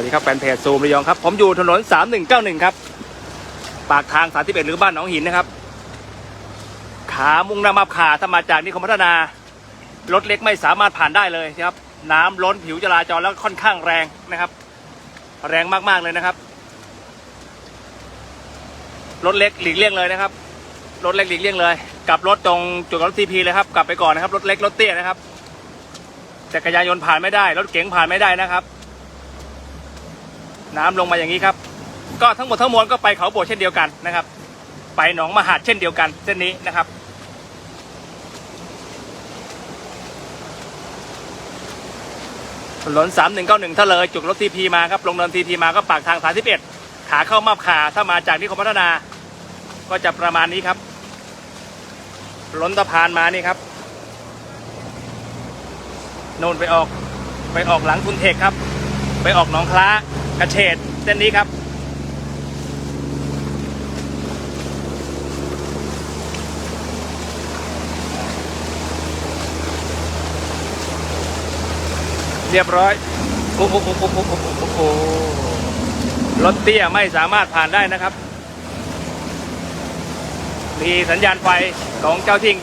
วัสดีครับแฟนเพจซูมระยองครับ ผมอยู่ถนน 3191 ครับ ปากทาง 31 หรือบ้านหนองหินนะครับ ขามุ่งหน้ามาบขาถ้ามาจากนิคมพัฒนารถเล็กไม่สามารถผ่านได้เลยนะครับ น้ำล้นผิวจราจรแล้วค่อนข้างแรงนะครับ แรงมากๆเลยนะครับ รถเล็กหลีกเลี่ยงเลยนะครับ รถเล็กหลีกเลี่ยงเลยกลับรถตรงจุดรถทีพีเลยครับ กลับไปก่อนนะครับ รถเล็กรถเตี้ยนะครับจักรยานยนต์ผ่านไม่ได้ รถเก๋งผ่านไม่ได้นะครับ น้ำลงมาอย่างนี้ครับ ก็ทั้งหมดทั้งมวลก็ไปเขาโบสถ์เช่นเดียวกันนะครับ ไปหนองมหาดเช่นเดียวกันเส้นนี้นะครับ ถนน3191ถ้าเลยจุดรถทีพีมาครับ ลงเนินทีพีมาก็ปากทาง31ขาเข้ามาบขาถ้ามาจากนิคมพัฒนา ก็จะประมาณนี้ครับ ล้นสะพานมานี่ครับโน่นไปออกไปออกหลังคุณเทคครับ ไปออกหนองคล้า กระเฉดเส้นนี้ครับ เรียบร้อย โอ้โหโอ้โหโอ้โหโอ้โหรถเตี้ยไม่สามารถผ่านได้นะครับ มีสัญญาณไฟของเจ้าทิ้ง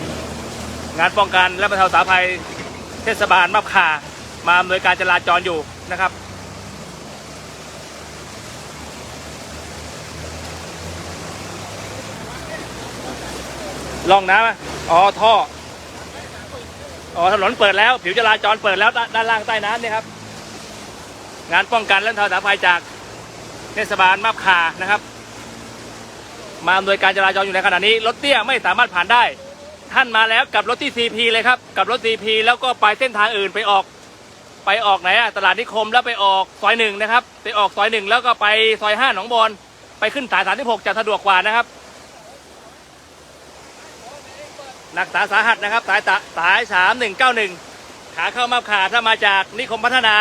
งานป้องกันและบรรเทาสาภัยเทศบาลมาบขามาอำนวยการจราจรอยู่นะครับ ล่องน้ำอ๋อท่อ อ๋อถนนเปิดแล้ว ผิวจราจรเปิดแล้วด้านล่างใต้น้ำเนี่ยครับ งานป้องกันและเทาสาภัยจากเทศบาลมาบขานะครับ มาอำนวยการจราจรอยู่ในขณะนี้ รถเตี้ยไม่สามารถผ่านได้ ท่านมาแล้วกับรถที่ CP เลยครับ กับรถ CP แล้วก็ไปเส้นทางอื่นไปออก ไปออกไหนอะตลาดนิคมแล้วไปออกซอยหนึ่งนะครับ ไปออกซอยหนึ่งแล้วก็ไปซอยห้าหนองบอนไปขึ้นสายสามที่หกจะสะดวกกว่านะครับ หนักสาสาหัสนะครับ สายตะสายสามหนึ่งเก้าหนึ่งขาเข้ามาขาถ้ามาจากนิคมพัฒนา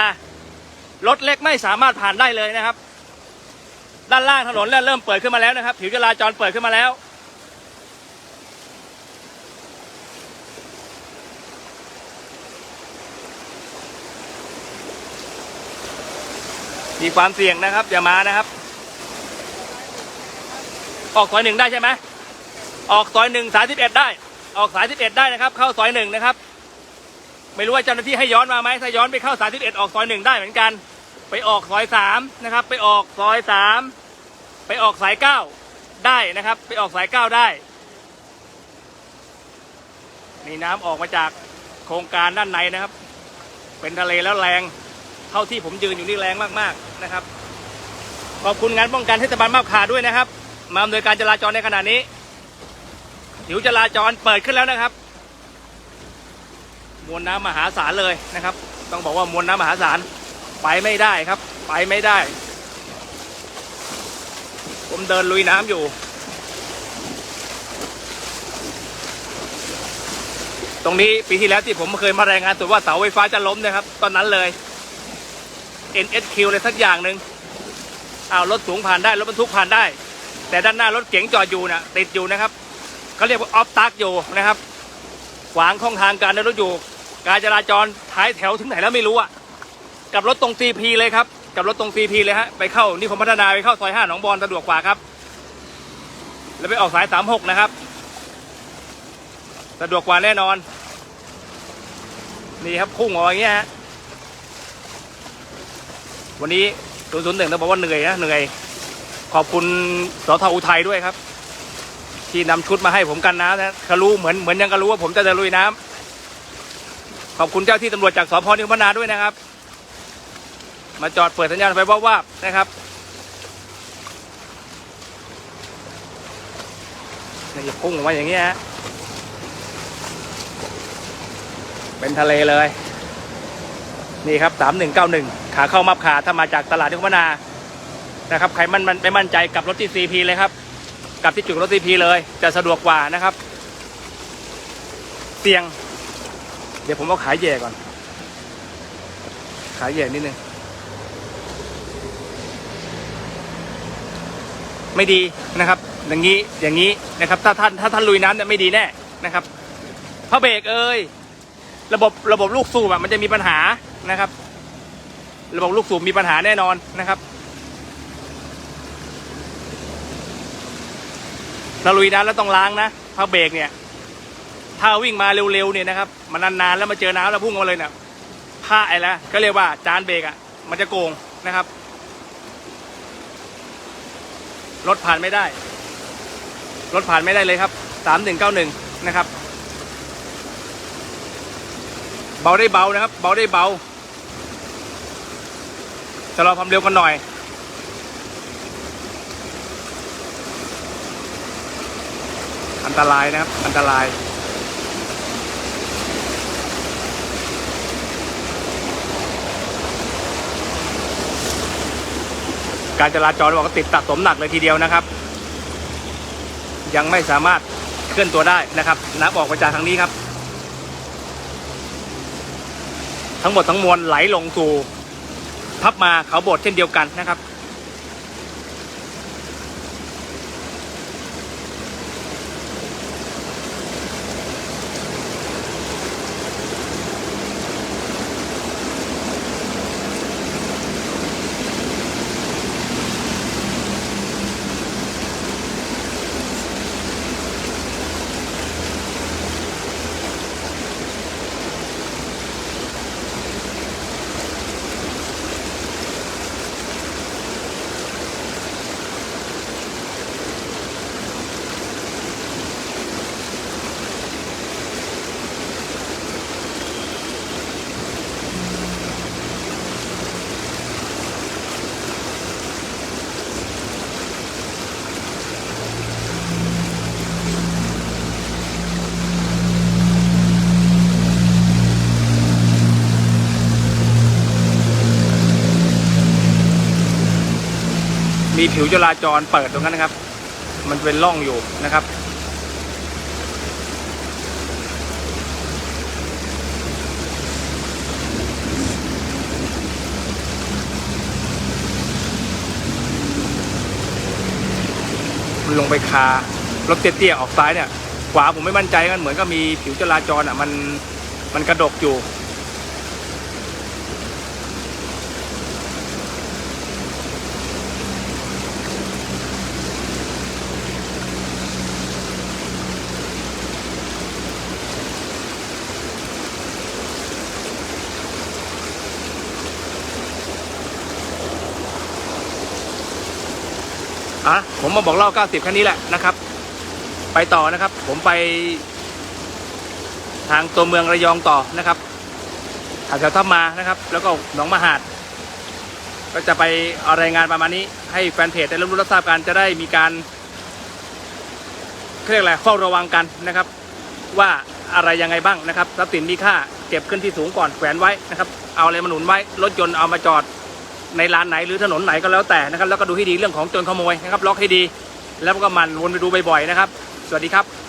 รถเล็กไม่สามารถผ่านได้เลยนะครับ ด้านล่างถนนเริ่มเปิดขึ้นมาแล้วนะครับ ผิวจราจรเปิดขึ้นมาแล้วมีความเสี่ยงนะครับ อย่ามานะครับ ออกซอยหนึ่งได้ใช่ไหมออกซอยหนึ่งสายสิบเอ็ดได้ ออกสายสิบเอ็ดได้นะครับ เข้าซอยหนึ่งนะครับ ไม่รู้ว่าเจ้าหน้าที่ให้ย้อนมาไหมถ้าย้อนไปเข้าสายสิบเอ็ดออกซอยหนึ่งได้เหมือนกัน ไปออกซอยสามนะครับ ไปออกซอยสามไปออกสายเก้าได้นะครับ ไปออกสายเก้าได้มีน้ำออกมาจากโครงการด้านในนะครับ เป็นทะเลแล้วแรง เท่าที่ผมยืนอยู่นี่แรงมากๆนะครับ ขอบคุณงานป้องกันเทศบาลมาบขาด้วยนะครับ มาอำนวยการจราจรในขณะนี้ ผิวจราจรเปิดขึ้นแล้วนะครับ มวลน้ำมหาศาลเลยนะครับ ต้องบอกว่ามวลน้ำมหาศาลไปไม่ได้ครับ ไปไม่ได้ ผมเดินลุยน้ำอยู่ ตรงนี้ปีที่แล้วที่ผมเคยมารายงานตัวว่าเสาไฟฟ้าจะล้มนะครับ ตอนนั้นเลย NSQ เลยสักอย่างหนึ่งเอารถสูงผ่านได้ รถบรรทุกผ่านได้ แต่ด้านหน้ารถเก๋งจอดอยู่น่ะ ติดอยู่นะครับ เขาเรียกว่าออฟตักอยู่นะครับขวางช่องทางการเดินรถอยู่ การจราจรท้ายแถวถึงไหนแล้วไม่รู้อะกับรถตรง CP เลยครับกับรถตรง CP เลยฮะไปเข้านิคมพัฒนาไปเข้าซอยห้าหนองบอลสะดวกกว่าครับ แล้วไปออกสายสามหกนะครับ สะดวกกว่าแน่นอน นี่ครับพุ่งออกอย่างเงี้ยฮะวันนี้ศูนย์ศูนย์หนึ่งต้องบอกว่าเหนื่อยนะเหนื่อย ขอบคุณสทอุทัยด้วยครับ ที่นำชุดมาให้ผมกันน้ำนะเขารู้เหมือนเหมือนยังก็รู้ว่าผมจะจะลุยน้ำขอบคุณเจ้าที่ตำรวจจากสพนิคมพัฒนาด้วยนะครับ มาจอดเปิดสัญญาณไฟว่าๆนะครับนี่พุ่งออกมาอย่างเงี้ฮะเป็นทะเลเลย นี่ครับสามหนึ่งเก้าหนึ่งขาเข้ามาบขาถ้ามาจากตลาดนิคมนานะครับ ใครมันมันไม่มั่นใจกับรถที่ซีพีเลยครับ กับที่จุดรถซีพีเลยจะสะดวกกว่านะครับ เตียง เดี๋ยวผมเอาขายแย่ก่อน ขายแย่นิดนึงไม่ดีนะครับ อย่างนี้อย่างนี้นะครับ ถ้าท่านถ้าท่านลุยน้ำเนี่ยไม่ดีแน่นะครับพระเบรกเอ่ยระบบระบบลูกสูบอะมันจะมีปัญหานะครับ ระบบลูกสูบมีปัญหาแน่นอนนะครับ เราลุยน้ำแล้วต้องล้างนะผ้าเบรกเนี่ย ถ้าวิ่งมาเร็วๆเนี่ยนะครับ มันนานๆแล้วมาเจอน้ำแล้วพุ่งมาเลยเนี่ยผ้าไอ้แล้วก็เรียกว่าจานเบรกอะ มันจะโกงนะครับ รถผ่านไม่ได้ รถผ่านไม่ได้เลยครับสามหนึ่งเก้าหนึ่งนะครับ เบาได้เบานะครับ เบาได้เบาชะลอความเร็วกันหน่อย อันตรายนะครับ อันตราย การจราจรบอกว่าติดตัดสมหนักเลยทีเดียวนะครับ ยังไม่สามารถเคลื่อนตัวได้นะครับนับออกมาจากทางนี้ครับ ทั้งหมดทั้งมวลไหลลงสู่ทับมาเขาโบดเช่นเดียวกันนะครับ มีผิวจราจรเปิดตรงนั้นนะครับ มันเป็นร่องอยู่นะครับ ลงไปคารถเตี้ยๆออกซ้ายเนี่ยขวาผมไม่มั่นใจกันเหมือนก็มีผิวจราจรอะมันมันกระดกอยู่ อะผมมาบอกเล่า 90 คันนี้แหละนะครับ ไปต่อนะครับ ผมไป ทางตัวเมืองระยองต่อนะครับแถวทับมานะครับ แล้วก็หนองมหาด ก็จะไปเอารายงานประมาณนี้ ให้แฟนเพจได้รับรู้รับทราบกันจะได้มีการเขาเรียกอะไรเฝ้าระวังกันนะครับ ว่าอะไรยังไงบ้างนะครับทรัพย์สินมีค่าเก็บขึ้นที่สูงก่อนแขวนไว้นะครับ เอาอะไรมาหนุนไว้รถยนต์เอามาจอด ในร้านไหนหรือถนนไหนก็แล้วแต่นะครับ แล้วก็ดูให้ดีเรื่องของโจรขโมยนะครับล็อกให้ดี แล้วก็มันวนไปดูบ่อยๆนะครับ สวัสดีครับ